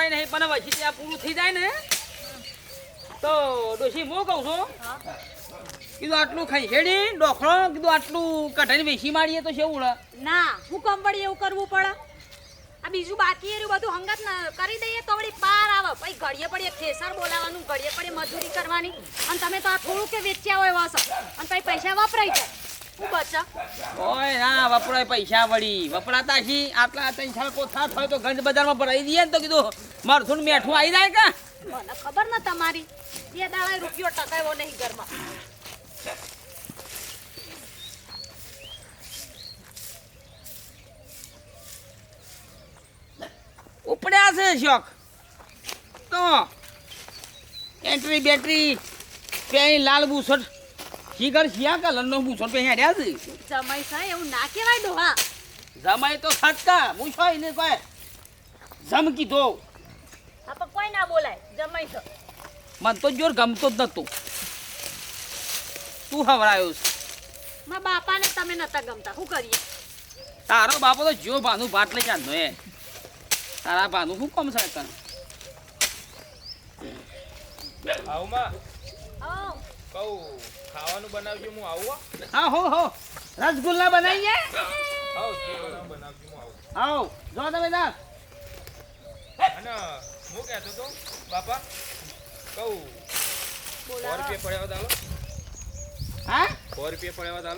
કોઈ નહીં પણ પછી ત્યાં પૂરું થઈ જાય ને. તો ડોશી હું કહું છું? કીધું આટલું ખાઈ હેડી ડોખરો કીધું આટલું કઢાઈને વેચી મારીએ તો શેવું ના હું કમ વળી એવું કરવું પડે? આ બીજું બાકી એર્યું બધું હંગત કરી દઈએ તો વળી પાર આવે. પછી ઘડીએ પડીએ થેસર બોલાવવાનું ઘડીએ પડીએ મજૂરી કરવાની. અને તમે તો આ થોડું કે વેચ્યા હોય વાસ અને પછી પૈસા વપરાય છે. હું બચા. ઓય ના વપરાય પૈસા વળી. વપરાતા છી આટલા ત્રણ ચાર કોથા થાય તો ગંજ બજારમાં ભરાઈ દઈએ ને તો કીધું મરથું થોડું મેઠું આવી જાય કે? મને ખબર ન તમારી. બે દાડા રૂપિયો ટકાવ્યો નહીં ઘરમાં. ઉપડ્યા છે શોખ. તો એન્ટ્રી બેટરી પેલી લાલ બુસટ શીગર શિયા કલરનો બુસટ પહેરી હેડ્યા છે? જમાઈ સાહેબ એવું ના કહેવાય ડોહા. જમાઈ તો ખટકા મૂછો એને કોઈ. જમ કીધો પણ કોઈ ના બોલાય જમાઈ તો મન તો જોર ગમતો જ નતો. તું હવરાયો છે. મારા બાપાને તમે નતા ગમતા. શું કરીએ? તારો બાપો તો જો ભાનું ભાત લઈ જાનો એ તારા ભાનું શું કોમ સાહેબ તને? આવું માં. કહું ખાવાનું બનાવજો હું આવું હા. હો હો રસગુલ્લા બનાવીએ? આવ જે બનાવ બનાવજો હું આવું. આવો જો તમે ના. અને હું કહેતો તો બાપા કહું. સો રૂપિયા પડ્યા હતા હા? સો રૂપિયા પડ્યા હતા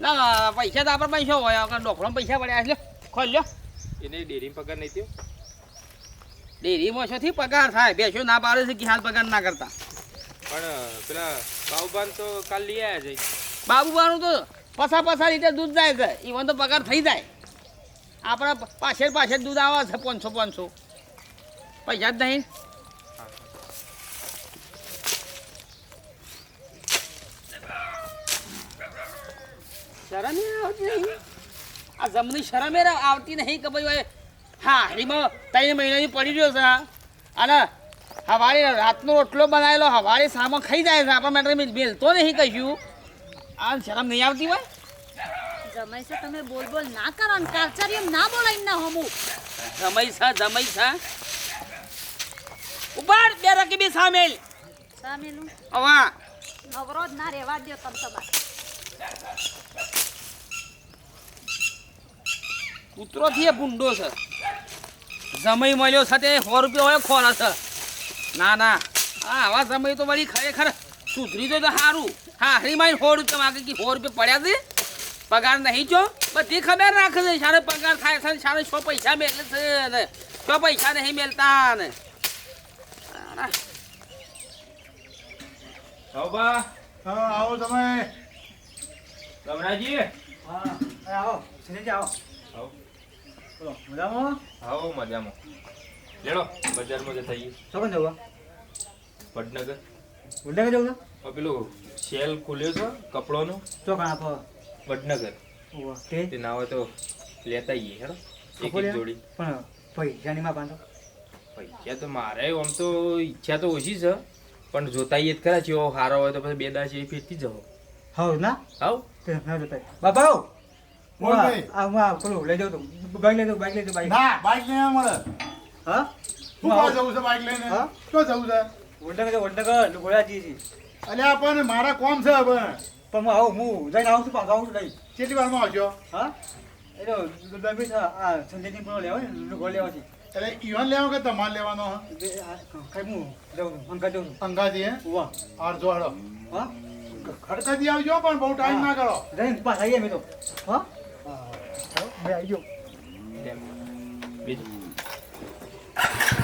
ના પૈસા તો આપણે પૈસા હોય? આપણે ડોકરામાં પૈસા પડ્યા છે ખોલ લ્યો. એને ડેરી પગાર નહીં થયો? ડેરીમાં શોથી પગાર થાય. બેસો ના પાડે છે કે હાલ પગાર ના કરતા. પણ પેલા બાબુબાન તો કાલ લઈ આવ્યા છે. બાબુબાનું તો પસા પસા લીટર દૂધ જાય છે. ઈવન તો પગાર થઈ જાય. આપણા પાછળ પાછળ દૂધ આવે છે પાંચસો પાંચસો. પૈસા જ નહીં શરમ આવતી નહીં. આ જમની શરમ ય આવતી નહીં કે ભાઈ હા એમાં ત્રણ મહિનાની પડી રહ્યો છે. અને હવારે રાતનો રોટલો બનાવેલો હવારે સામો ખાઈ જાય છે. આપણા માટે મેલતો નહીં કશું. આ શરમ નહીં આવતી હોય? જમાઈ છે તમે બોલ બોલ ના કરો ને. એમ ના બોલાય ના હમું. જમાઈ છે જમાઈ છે. ઉપાડ બે રકી બી સામેલ. સામેલું હવા અવરોધ ના રહેવા દો તમ તમારે. કૂતરો થી એ ભૂંડો છે. જમાઈ મળ્યો છે તે સો રૂપિયા હોય ખોરા છે. ના ના. હા આવા જમાઈ તો વળી ખરેખર સુધરી તો સારું હા હરીમાઈ સો રૂપિયા માગે કે સો રૂપિયા પડ્યા છે. પગાર નહીં જો બધી ખબર રાખે છે. સારે પગાર થાય છે સારે સો પૈસા મેલે છે ને. સો પૈસા નહીં મેલતા ને. બાબા હા આવો તમે. રમણાજી. હા આવો સિનેજી આવો. આવો. બોલો મજામાં? આવો મજામાં. લેડો બજારમાં જતા આવીએ ચોકન જવું વડનગર. કે જવું આ પેલું સેલ ખુલ્યો છે કપડોનો. ચોકન આપો? વડનગર. તે? તે ના હોય તો લેતા આવીએ હેડો. એક એક જોડી. પણ પૈસાની માં બાંધો પૈસા તો મારે આમ તો ઈચ્છા તો ઓછી છે. પણ જોતા એ જ ખરા છે હારો હોય તો પછી બે દાસ એ ફેરતી જવો. હા ના? આવો બોલ ભાઈ. આ પેલું લઈ જાઉં તું. બાઈક લઈ જાઉં બાઈક લઈ જાઉં બાઈક. ના બાઈક લઈને મળે. હા? હું કાં આવું જવું છે બાઈક લઈને? હા? શું જવું છે? વડનગર વડનગર ગોળા જઈએ છીએ અલ્યા પણ મારા કોમ છે હવે. પણ હું આવું હું જઈને આવું છું પાછો આવું છું લઈ. કેટલી વારમાં આવજો? હા? એ તો દમી છે આ સંજયની પણ લેવા ને ગોળ લેવા છે. એટલે ઈવન લેવો કે તમારે લેવાનો કઈ હું છું અંગાજી હે? ઉવા. હાડો હા? ખડકાજી આવજો પણ બહુ ટાઈમ ના કરો જઈને પાછા આવીએ મેં તો. હા? બે આવી ગયો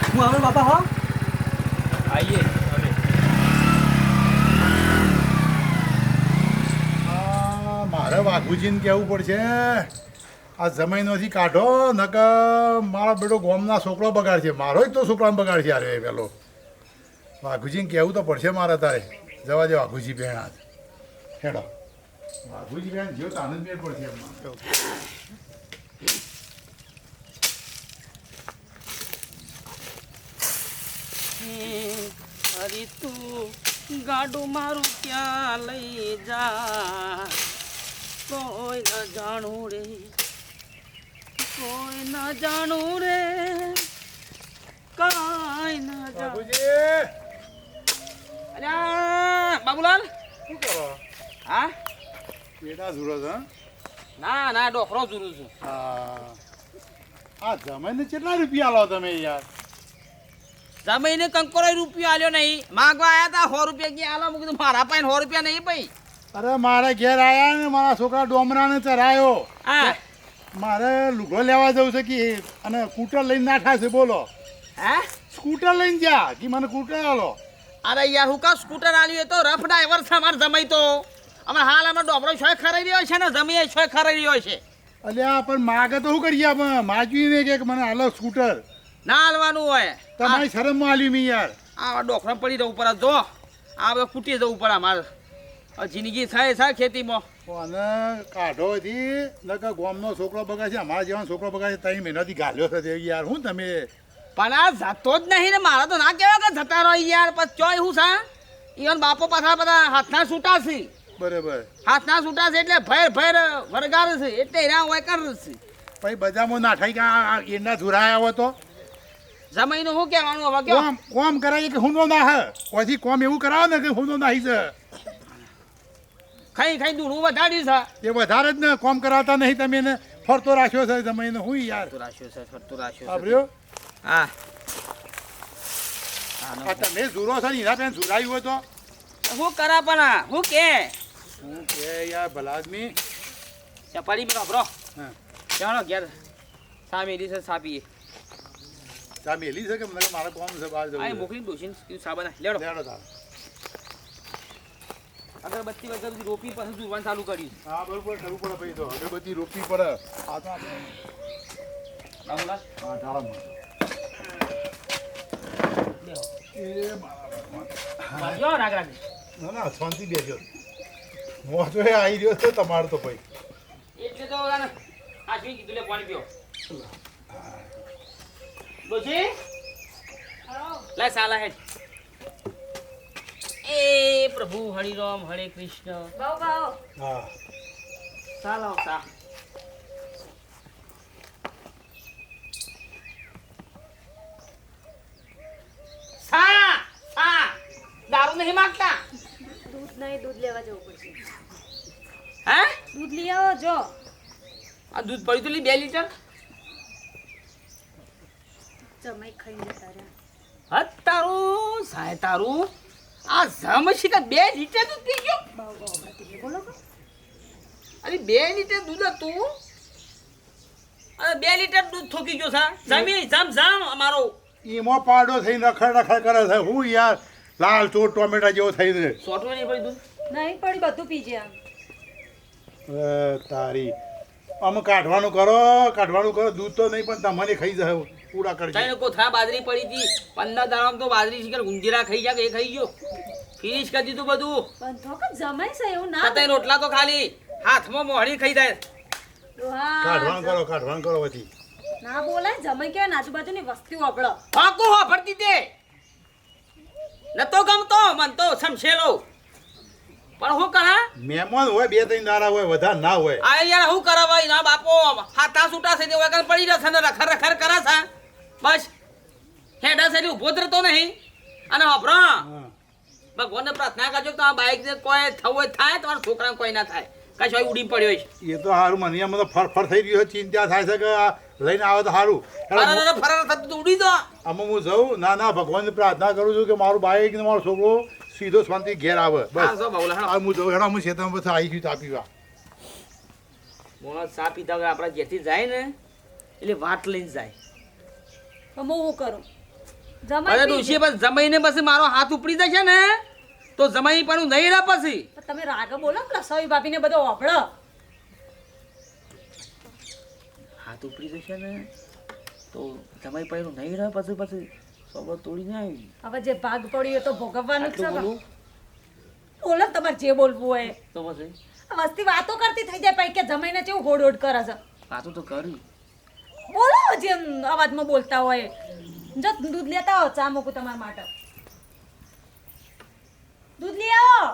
હું આવે બાપા હા? આવીએ મારે વાઘુજીને કહેવું પડશે? આ જમીનોથી કાઢો નક મારો બેટો ગોમના છોકરો બગાડશે. મારો જ તો છોકરાને બગાડશે અરે પેલો. વાઘુજીને કહેવું તો પડશે મારે તારે. જવા દે વાઘુજી બેન આજ હેડો. વાઘુજી બેન જો તો આનંદ બેન પડશે અરે તું ગાડું મારું ક્યાં લઈ જા? કોઈ ન જાણું રે. કોઈ ન જાણું રે. કાંઈ ના જાણું. અરે અલ્યા બાબુલાલ? શું કરો? હા? બેટા સુરત છો ના ના ડોકરો જુરું છું. હા. આ જમાઈને કેટલા રૂપિયા લો તમે યાર? જમાઈને કંકોરો રૂપિયો આલ્યો નહીં. માગવા આયા તા સો રૂપિયા ગયા. આલો મૂકી મારા પાસે સો રૂપિયા નહીં ભાઈ. અરે મારા ઘેર આયા ને મારા છોકરા ડોમરાને ચરાયો. હા. મારે લુગડો લેવા જવું છે કે અને સ્કૂટર લઈને ના થાશે બોલો. હે? સ્કૂટર લઈને જા કે મને સ્કૂટર આલો. અરે યાર હું કા સ્કૂટર આલ્યું એ તો રફ ડ્રાઈવર છે અમારે જમાઈ તો. અમે હાલ અમે ડોબરો છોય ખરાઈ રહ્યો છે ને જમીએ છોય ખરાઈ રહ્યો છે. અલ્યા પણ માગે તો શું કરીએ આપણે? માજવીને કે મને હાલો સ્કૂટર. ના હાલવાનું હોય. તમારી શરમમાં આલ્યું મેં યાર. આ ડોકરા પડી જવું પડે જો. આ બધા કૂટી જવું પડે અમારે. જિંદગી થાય થાય ખેતીમાં. અને કાઢો હતી નકર ગોમનો છોકરો બગા છે અમારા જેવાનો છોકરો બગા છે ત્રણ મહિનાથી ગાલ્યો છે યાર. હું તમે? પણ આ જતો જ નહીં ને મારા તો ના કહેવાય કે જતા રહો યાર. પછી ચોય હું સા? ઈવન બાપો પાછા બધા હાથના છૂટા છે. બરાબર. હાથના છૂટા છે એટલે ભેર ભેર વરગાર છે એટલે એના હોય કર છે. પછી બજારમાં નાઠાઈ કે આ એના ધુરાયા હોય તો? જમાઈનું શું કહેવાનું હવે કોમ કોમ કરાય કે હુંનો ના હે પછી કોમ એવું કરાવો ને કે હુંનો નાહી છે? ખાઈ ખાઈ દૂધું વધાર્યું છે? એ વધારે જ ને કોમ કરાવતા નહીં તમે એને ફરતો રાખ્યો છે તમે એને હું યાર. ફરતો રાખ્યો છે ફરતો રાખ્યો છે. આપ્યો હા. આ તમે ઝૂરો છે ને એના પેન ઝુરાયું હોય તો? હું કરા પણ હું કે? હું કે યાર ભલા આદમી ચપાડી મેં બ્રો હા. ચાલો ઘેર સામે છે સાપીએ. ચા મેલી છે કે મને મારા કોમ છે બહાર જવું આ મોકલી દોશીન સાબા લેડો લેડો તાર. અગરબત્તી વગર રોપી પછી જોવાનું ચાલુ કર્યું હા બરોબર કરવું પડે ભાઈ તો. અગરબત્તી રોપવી પડે આ તો હા બાજુ ના ના શાંતિ મોજો આવી રહ્યો છે તમારો તો ભાઈ. એટલે તો આશવી કીધું લે પાણી પીઓ. ડોશી લે સાલા એ પ્રભુ હરિરામ હરે કૃષ્ણ. બહુ બહુ. હા. સાલો સા સા સા દારૂ નહીં માંગતા? દૂધ નહીં દૂધ લેવા જવું પડશે. હે? દૂધ લઈ આવો જો. આ દૂધ પડ્યું તું લી બે લીટર. જમાઈ ખાઈ જતા રહ્યા. હત તારું સાય તારું. આ જમશી કે બે લીટર દૂધ પી ગયો? બોલો અરે બે લીટર દૂધ હતું? અરે બે લીટર દૂધ થોકી ગયો સા જમી જમ જમ અમારો. એમો પાડો થઈને રખડ રખડ કરે છે. હું યાર લાલ ચોર ટોમેટા જેવો થઈ છે સોટો નહીં પડી દૂધ? નહીં પડી બધું પી ગયા. તારી. આમ કાઢવાનું કરો કાઢવાનું કરો. દૂધ તો નહીં પણ તમારે ખાઈ જાય પૂરા કરજો. તને કોથળા બાજરી પડી હતી? પંદર દાડામાં તો બાજરી શીખર ગુંજીરા ખાઈ કે એ ખાઈ ગયો. ફિનિશ કરી દીધું બધું. બંધો કે જમાય છે એવું ના તને રોટલા તો ખાલી. હાથમાં મોહળી ખાઈ જાય. કાઢવાણ કરો કાઢવાણ કરો પછી. ના બોલાય જમાઈ કે આજુબાજુની વસ્તી વાપરો હાકો હો ફરતી તે. નતો ગમતો મન તો સમશેલો પણ હું કરા? મહેમાન હોય બે ત્રણ દાડા હોય વધારે ના હોય. આ યાર હું કરા ભાઈ ના બાપો હાથા છૂટા થઈ હોય વગર પડી જશે ને રખર રખર કરા છે બસ. હેડા સાથે ઊભો થતો નહીં. અને વાપરો. ભગવાનને પ્રાર્થના કરજો કે તમારા બાઈક કોઈ થવું થાય તમારા છોકરાને કોઈ ના થાય. કશું ઉડી પડ્યો છે. એ તો સારું મને એમાં તો ફર ફર થઈ રહ્યું છે ચિંતા થાય છે કે લઈને આવે તો સારું ફરાર થતું તો ઉડી દો આમાં હું જઉં? ના ના ભગવાનની પ્રાર્થના કરું છું કે મારું બાઈક ને મારો છોકરો સીધો શાંતિ ઘેર આવે. બસ. આ હું જઉં હેડા હું ખેતરમાં પછી આવી ગયું તાપી વા મોણસ સા પીધા આપણા જેથી જાય ને એટલે વાટ લઈને જાય. તો હું કરું? અરે ડોશી બસ જમાઈને પછી મારો હાથ ઉપડી જશે ને તો જમાઈ પણ નહીં રહે પછી. તમે રાગ બોલો ને રસોઈ ભાભીને બધો વાપરો હાથ ઉપડી જશે ને તો જમાઈ પણ નહીં રહે પછી પછી સબર તોડીને આવી. હવે જે ભાગ પડ્યો તો ભોગવવાનું છે બોલો? તમારે જે બોલવું હોય. તો પછી? વસ્તી વાતો કરતી થઈ જાય પછી કે જમાઈને કેવું હોડ હોડ કરે છે? વાતો તો કરી. જેમ અવાજમાં બોલતા હોય. જો દૂધ લેતા આવો ચા મૂકું તમારા માટે. દૂધ લઈ આવો.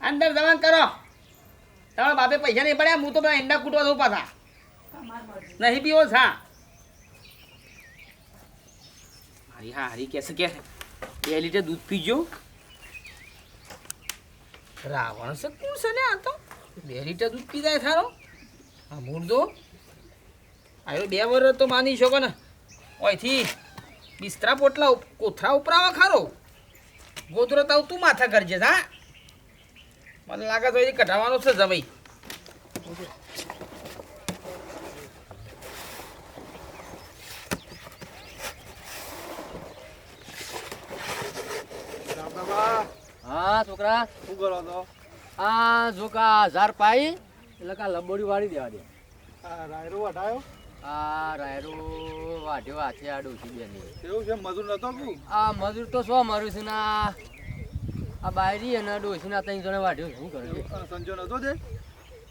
અંદર જવાન કરો. તમારા બાપે પૈસા નહીં પડ્યા હું તો પેલા ઈંડા કૂટવા દઉં પાછા. નહીં પીવો છા હારી હા હારી કહેશે કે બે લીટર દૂધ પીજો. રાવણ છે કોણ છે ને આ તો. બે લીટર દૂધ પી જાય થારો આ મૂર્દો આવ્યો બે વર્ષ તો માની શકો ને. ઓયથી બિસ્તરા પોટલા કોથરા ઉપરાવા ખારો. ગોધરો તાવ તું માથા કરજે હા? મને લાગે તો એ કઢાવવાનો છે જવાઈ હા છોકરા. શું કરો તો આ જોકા હજાર પાઈ એટલે કા લંબોડી વાળી દેવા દે. રાયરો વટાયો આ રાયરો વાઢ્યો હાથે આ ડોસી બેન. એવું છે મજૂર નતો કુ આ મજૂર તો શું મારું છે ના આ બાયરી અને ડોસીના ત્રણ જણા વાઢ્યો શું કરે સંજો નતો તે?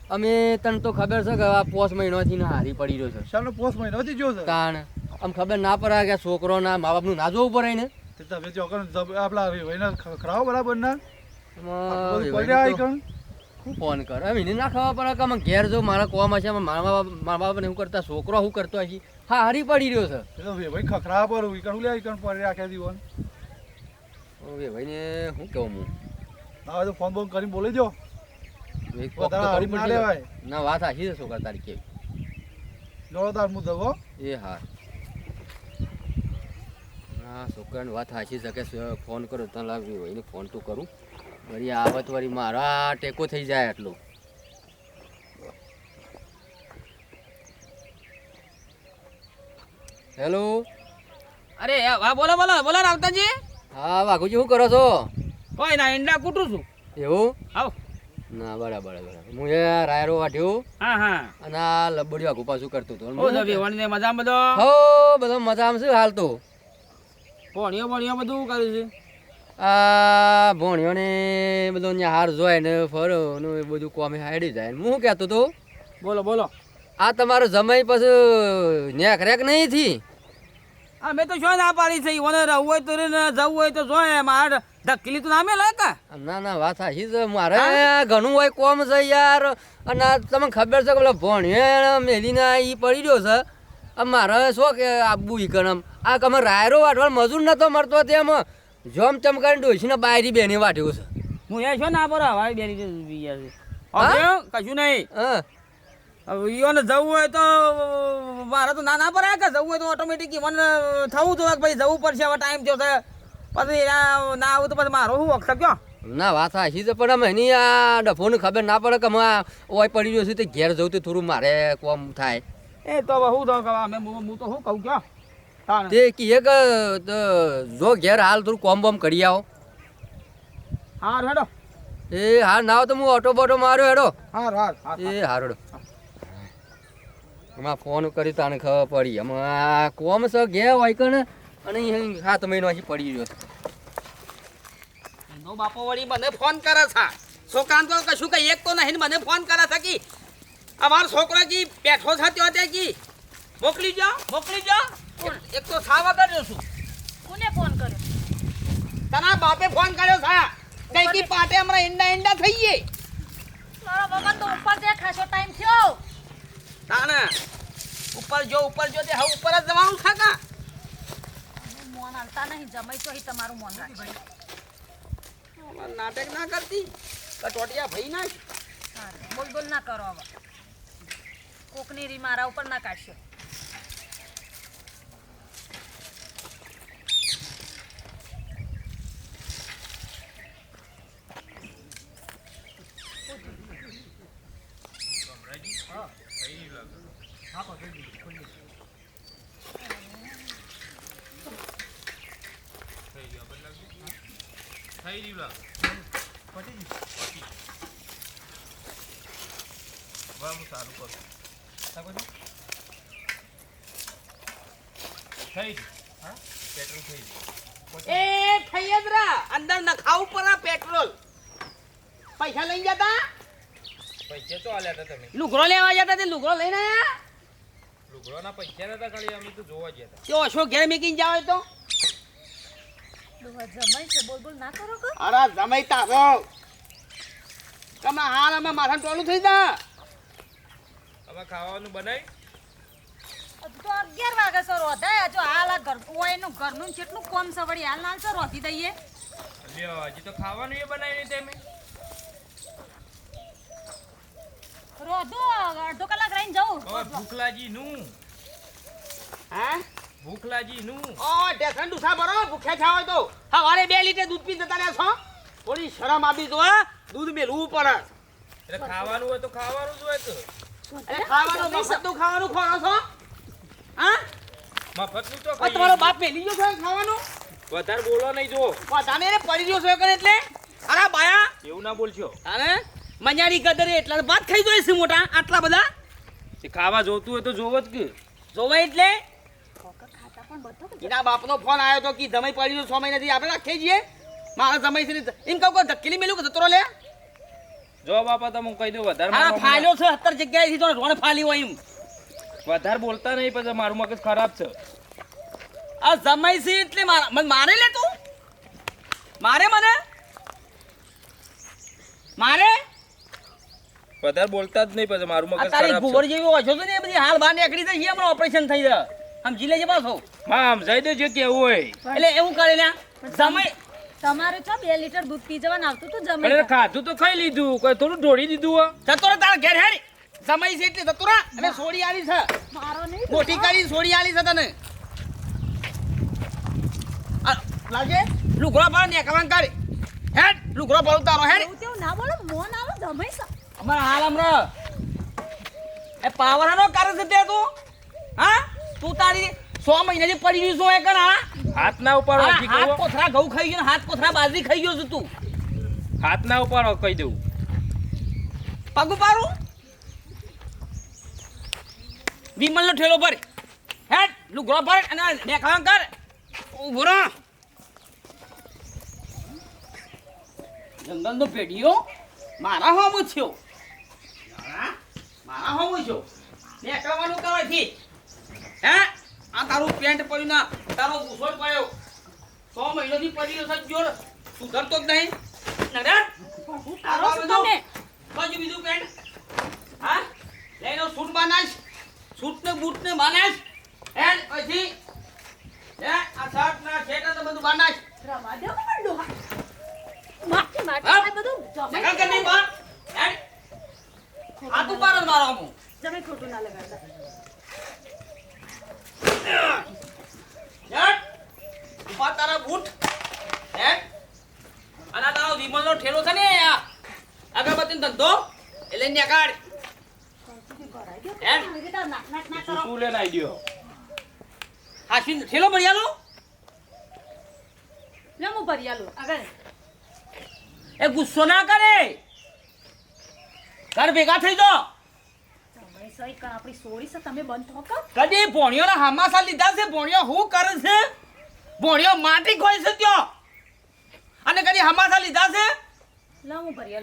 અમે તને તો ખબર છે કે આ પોસ મહિનોથી ના હારી પડી રહ્યો છે. ચાલો પોસ્ટ મહિનો થી જો છે? કારણ આમ ખબર ના પડે કે છોકરો ના મા બાપનું ના જોવું પડે ને તે તમે ચોકન આપલા ભાઈને ખરાવ બરાબર ના? શું ફોન કર. હવે એને ના ખબર પડે કે અમે ઘેર જો મારા કોમ હશે મારા બાપ મારા બાપને એવું કરતા છોકરો શું કરતો હશે હા હારી પડી રહ્યો છે. એટલે ભાઈ ખખરા પર ઈકણ લે કણ પર રાખે દીવન હવે ભાઈને શું કહું હું? હવે તો ફોન બોન કરીને બોલી જો ના ના વાત હાશી છે છોકરા તારી કેવી જોરદાર મુદ્દો હો એ હા. હા છોકરાની વાત સાચી છે કે ફોન કરો તને લાગ્યું હોય ફોન તો કરું. વળી આવત વળી મારા ટેકો થઈ જાય એટલું હેલો? અરે હા બોલો બોલો બોલો રાવતાજી. હા વાઘુજી શું કરો છો? કોઈ ના ઈંડા કૂટું છું. એવું? આવ. ના બરાબર બરાબર. હું એ રાયરો વાઢ્યો હા હા. અને આ લબડી વાઘુ પાછું કરતું હતું. ઓ નવી વણને મજા બધો? હો બધો મજામાં છે હાલ તો ભણ્યો ભણ્યો બધું કર્યું છે? આ ભોણિયોને બધો અહીંયા હાર જોય ને ફરો ને એ બધું કોમે હાડી જાય. હું કહેતો તો બોલો બોલો. આ તમારો જમાઈ પછી નેક રેક નહીં થી? હા મેં તો શું ના પાડી છે ઈવોને રહેવું હોય તો જવું હોય તો જોઈએ મારે ધકેલી તો નામે લે કા ના ના વાત સાચી છે. મારે ઘણું હોય કોમ છે યાર. અને આ તમને ખબર છે કે પેલો ભોણિયો મેલીને ઈ પડી રહ્યો છે. મારે શું કે આબુ ઈ કણમ આ કમે રાયરો વાટવા મજૂર નતો મળતો તેમ. જોમ ચમકાને ડોસીને બાયરી બેની વાટ્યો છે. હું એ છો ના પર હવાઈ બેની છે. હા? કશું નહીં. હા. હવે ને જવું હોય તો મારે તો ના ના પર કે જવું હોય તો ઓટોમેટિક મને થવું તો પછી જવું પડશે હવે ટાઈમ થયો છે. પછી ના આવું તો પછી મારો શું વખત કયો? ના વાત સાચી છે પણ અમે એની આ ડફોને ખબર ના પડે કે અમે ઓય પડી ગયો છું તે ઘેર જવું તો થોડું મારે કોમ થાય. એ તો હવે શું તો કે અમે હું હું તો શું કહું કયો. તે કીએ કે જો ઘેર હાલ થોડું કોમ બોમ કરી આવો. હાર હેડો. એ હાલ ના તો હું ઓટો બોટો માર્યો હેડો. હાર હાર હાર એ હારો હેડો. એમાં ફોન કરી તાને ખબર પડી. એમાં આ કોમ સ ઘેર હોય કને અને હાથ મહિનો હજી પડી રહ્યો છે. એનો બાપો વળી મને ફોન કરે છે. છોકરાને તો કશું કઈ એક તો નહીં મને ફોન કરે છે કે. અમારો છોકરો કી બેઠો છે ત્યાં ત્યાં કી. મોકલી જાઓ મોકલી જાઓ એક તો સાવા કર્યો છું. કોને ફોન કર્યો? તના બાપે ફોન કર્યો સા કઈ કી પાટે હમણાં ઈંડા ઈંડા થઈ ગઈ. મારો બાબા તો ઉપર જે ખાસો ટાઈમ થયો. તાને ઉપર જો ઉપર જો તે હવે ઉપર જ જવાનું છે કા? મોન હાલતા નહીં જમાઈ તો તમારું મોન રાખે નાટક ના કરતી. કટોટિયા ભઈ ના સારું. બોલ બોલ ના કરો હવે. કોકની રી મારા ઉપર ના કાઢશો એ થઈ જ રા અંદર નખાવું પડે પેટ્રોલ પૈસા લઈ જતા? પૈસા તો આલ્યા હતા તમે. લુગડો લેવા જતા તે લુગડો લઈને આયા? લુગડોના પૈસા નતા ખાલી અમે તો જોવા ગયા હતા. તે ઓછો ઘેર મેકીને જાવ તો? જમાઈ છે બોલ બોલ ના કરો કે અરે જમાઈ તારો તમે હાલ અમે માથા ટોલું થઈ જા. હવે ખાવાનું બનાવી તો અગિયાર વાગે સર રોધાય જો હાલ આ ઘર હોય એનું ઘરનું કેટલું કોમ છે હાલ ના સર રોધી દઈએ. હજી તો ખાવાનું એ બનાવી તમે. રોધો અડધો કલાક રહીને જવું. હવે ભૂખલાજી નું હા ભૂખલાજી નું ઓ ડુસા ભરો ભૂખ્યા છા હોય તો. સવારે બે લીટર દૂધ પી જતા રહ્યા છો? થોડી શરમ આપી દો દૂધ મેલવું પડે એટલે ખાવાનું હોય તો ખાવાનું જ હોય તો. અરે ખાવાનું મફતનું ખાવાનું ખોરો છો? હા? મફતનું તો ઓ તમારો બાપ મેલી ગયો છે ખાવાનું? વધારે બોલો નહીં જો વધારે પડી ગયો છે એટલે. અરે બાયા. એવું ના બોલશો. અરે મજારી ગદરે એટલા ભાત ખાઈ જોઈએ છે મોટા આટલા બધા? એ ખાવા જોતું હોય તો જોવો જ કે. જોવે એટલે? ખાતા પણ બધો એના બાપનો ફોન આવ્યો તો કે જમાઈ પડી ગયો છ મહિનાથી આપણે રાખીએ છીએ. મારા જમાઈ છે એમ કહું કે ધકેલી મેલું કે જતો લે? જો બાપા તમે હું કહી દઉં વધારે હા મારો- ફાલ્યો છે સત્તર જગ્યાએથી તો રોણ ફાલી હોય એમ. વધારે બોલતા નહીં પછી મારું મગજ ખરાબ છે. આ જમાઈ છે એટલે મારા મારે લે તું? મારે મને? મારે? વધારે બોલતા જ નહીં પછી મારું મગજ તારી છે. જેવી ઓછો છે ને એ બધી હાલ બહાર નીકળી જશે હમણાં ઓપરેશન થઈ જાય. સમજી લેજે પાછો. હા સમજાઈ દેજો કેવું હોય. એટલે એવું કરે ને સમય તમારે છો બે લીટર દૂધ પી જવાનું આવતું તું જમે એટલે ખાધું તો ખાઈ લીધું કોઈ થોડું ઢોળી દીધું હો જતો રે તારા ઘેર હેડ. સમય છે એટલે જતો રે અને સોડી આલી છે. મારો નહીં મોટી કરી સોડી આલી છે તને. આ, લાગે? લુગડો પર ને કવાન કરી હેડ લુગડો પાડ તારો હેડ. એવું તેવું ના બોલો મોન આવો જમે છે. અમારા હાલ હમણાં એ પાવરાનો કરે છે તે તું? હા? તું તારી સો મહિનાથી પડી ગયું છું એ કણ હા? હાથ ના ઉપાડો હાથ કોથરા ઘઉં ખાઈ ગયો હાથ કોથરા બાજરી ખાઈ ગયો છું તું. હાથ ના ઉપાડો કહી દઉં. પગ ઉપાડું? વિમલ નો ઠેલો ભર. હેડ લુગડો ભર અને દેખાવા કર. ઊભો રહો. જંગલ નો પેઢીઓ મારા હોમ થયો? મારા હે? આ તારું પેન્ટ પડ્યું ના તારો બુસોટ પડ્યો. સો મહિનાથી પડી ગયો છે જોર સુધરતો જ નહીં. તમે બાજુ બીજું પેન્ટ. હા? લઈને સૂટ બનાવીશ. સૂટ ને બૂટ ને બનાવીશ. એ પછી? હે આ શર્ટ ના શેટ ને બધું બનાવીશ. રવા દો પણ ડોહા માટી માટી બધું જગા કે બા એન્ડ આ તું પાર મારો હું જમાઈ ખોટું ના લગાડતા. શર્ટ ઊભા તારા બૂટ. એન્ડ અને આ તારો વિમલનો ઠેલો છે ને આ. અગરબત્તી નો ધંધો. એટલે ને કાઢ એન્ડ નાક નાક નાક શું લેને આવી ગયો? હાશી ઠેલો ભરિયાલો લે હું ભરી આલું. આગળ. એ ગુસ્સો ના કરે. ઘર ભેગા થઈ જાઓ. કદી ભોણિયોના હામાસા લીધા છે? ભોણિયો હું કરે છે? ભોણિયો માટી ખોય છે ત્યો. અને કદી હમાસા લીધા છે?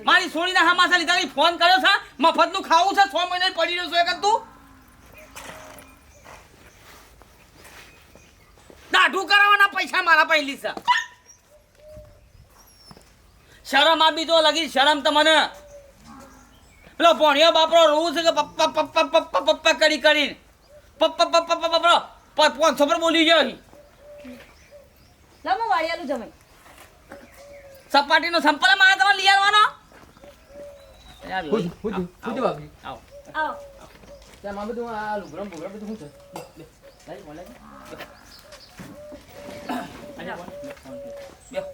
મારી હમાસા લીધા ફોન કર્યો છે? મફતનું ખાવું છે? છ મહિને પડી રહ્યો છે એક તું. દાઢું કરાવવાના પૈસા મારા પહેલી છે શરમ આપી તો લગી શરમ તમને. પેલો ભણ્યો બાપરો રોવું છે કે પપ્પા પપ્પા પપ્પા પપ્પા કરી કરીને? પપ્પા પપ્પા પપ્પા પપ્પા પાંચસો પર બોલી ગયો અહીં. લે હું વાળી સપાટીનો સંપલ મારે તમારે લઈ આવવાનો? આવો આવો ત્યાં માં બધું આ લુગડમ બુગડમ બધું શું છે? લઈ, બોલે. અહીંયા બોલ. બેહો.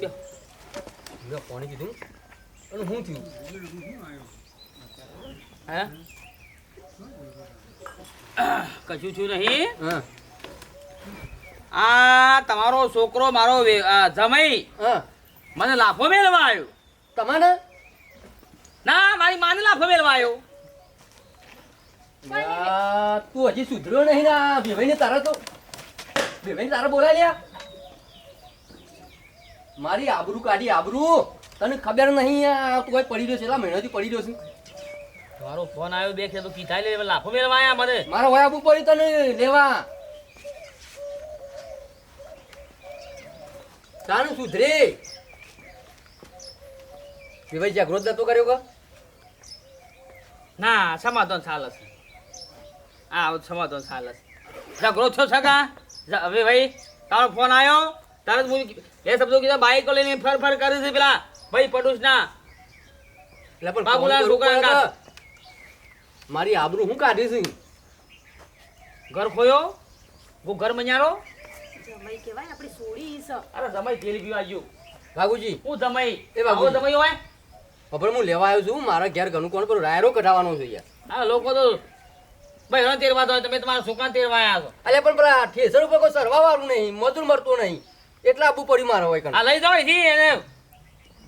બેહો. મેં પાણી કીધું અને શું થયું. હે? કશું છું નહીં? હા. આ તમારો છોકરો મારો જમઈ. મને લાફો મેળવા આવ્યો. તમારે? ના મારી માને લાફો મેળવા આવ્યો. તું હજી સુધર્યો નહીં ના ભેભાઈને તારા તો ભેભાઈ તારા બોલાય લ્યા. મારી આબરૂ કાઢી આબરૂ. તને ખબર નહીં આ તું કોઈ પડી રહ્યો છે એટલા મહિનાથી પડી રહ્યો છું. મારો ફોન આવ્યો બે ખેતો કીધા લે લાફો મેળવા આયા મને. મારો હોય આબુ પડી તને લેવા. તાનું સુધરે. વિભાઈ જાગૃત નતો કર્યો કે? ના સમાધાન ચાલે છે હવે સમાધાન ચાલે છે જાગૃત છો છે કા હવે ભાઈ તારો ફોન આવ્યો? તારે હું બે શબ્દો કીધા બાઈક લઈને ફર ફર કરે છે પેલા. ભાઈ પડોશના એટલે પણ બાબુલાલ છોકરા મારી આબરૂ હું કાઢી છું ઘર ખોયો? હું ઘર મન્યારો જમાઈ કહેવાય આપણી સોડી ઈસ અરે જમાઈ તેલ પીવા આવ્યો બાબુજી. હું જમાઈ. એ બાબુ. જમાઈ હોય? હવે હું લેવા આવ્યો છું મારા ઘેર ઘણું કોણ પર રાયરો કઢાવવાનો છે યાર. હા લોકો તો ભાઈ રણ તેરવા તો હોય તમે તમારા છોકરા તેરવા આવ્યા છો. અલે પણ પેલા ઠેસર ઉપર કોઈ સરવા વાળું નહીં મજૂર મરતું નહીં. એટલા આબુ પડી મારો હોય કણ. આ લઈ જાવ અહીંથી એને.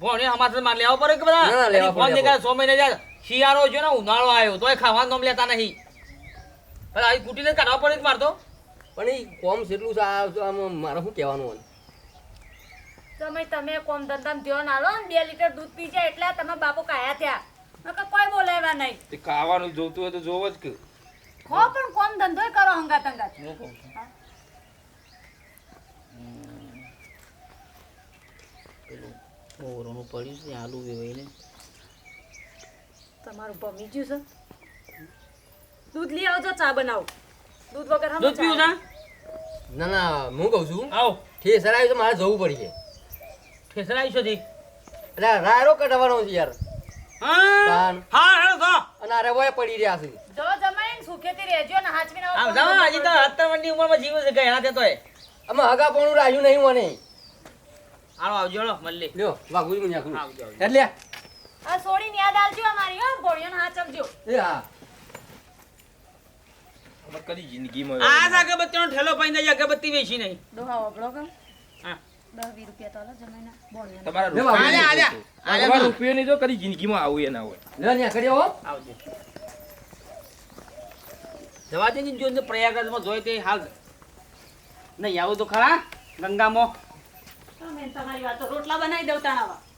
ભોણે અમારે માર લેવા પડે કે બધા? ના, લેવા પડે, દેખાય સો મહિને જાય. શિયાળો જો ને ઉનાળો આવ્યો તોય ખાવાનું નામ લેતા નહીં. અરે આ કુટીને કાઢવા પડે કે મારતો પણ એ કોમ જેટલું છે આ આમ મારે શું કહેવાનું હોય? તમે તમે કોમ ધંધામાં ધ્યાન આલો ને બે લીટર દૂધ પી જાય એટલે તમે બાપુ કાયા થયા. નકર કોઈ બોલાવ્યા નહીં. તે ખાવાનું જોતું હોય તો જોવો જ કે. હો પણ કોમ ધંધો કરો હંગાત હંગાત. ઓરોનું પડ્યું છે આલુ વેવાઈને. તમારું ભમી ગયું છે. દૂધ લઈ આવજો ચા બનાવો. દૂધ વગર હમ દૂધ પીવું છે? ના ના હું કહું છું આવો. ઠેસર આવ્યું તો મારે જવું પડશે ઠેસર આવી છે એટલે રાયરો કઢાવવાનો છે યાર. હા. હા હેડો અને આ રેવાય પડી રહ્યા છે. જો જમાઈને સુખેથી રહેજો ને હાચવીને આવો. ધંધો હજી તો કરજો. સત્તરની ઉંમરમાં જીવ છે ગયા તે તોય. આમાં હગા પણ રાખ્યું નહીં મને. હાલો આવજો લો મલ્લી લ્યો વાઘુજી મને આખું આવજો. એટલે? આ સોડીને યાદ આવજો અમારી હો ભોળિયાને હાચવજો એ હા. કદી જિંદગીમાં આ જ અગરબત્તીનો ઠેલો પાઈને જાય અગરબત્તી વેચી નહીં. દોહા ઓગળો કે હા. તમારા રૂપિયા કદી જિંદગીમાં આવું એ ના હોય. આવજો. જવા દે જો ને પ્રયાગરાજમાં જોઈ તે હાલ નહીં આવું તો ખરા ગંગામાં. તમે તમારી વાતો રોટલા બનાવી દઉં તાણાવા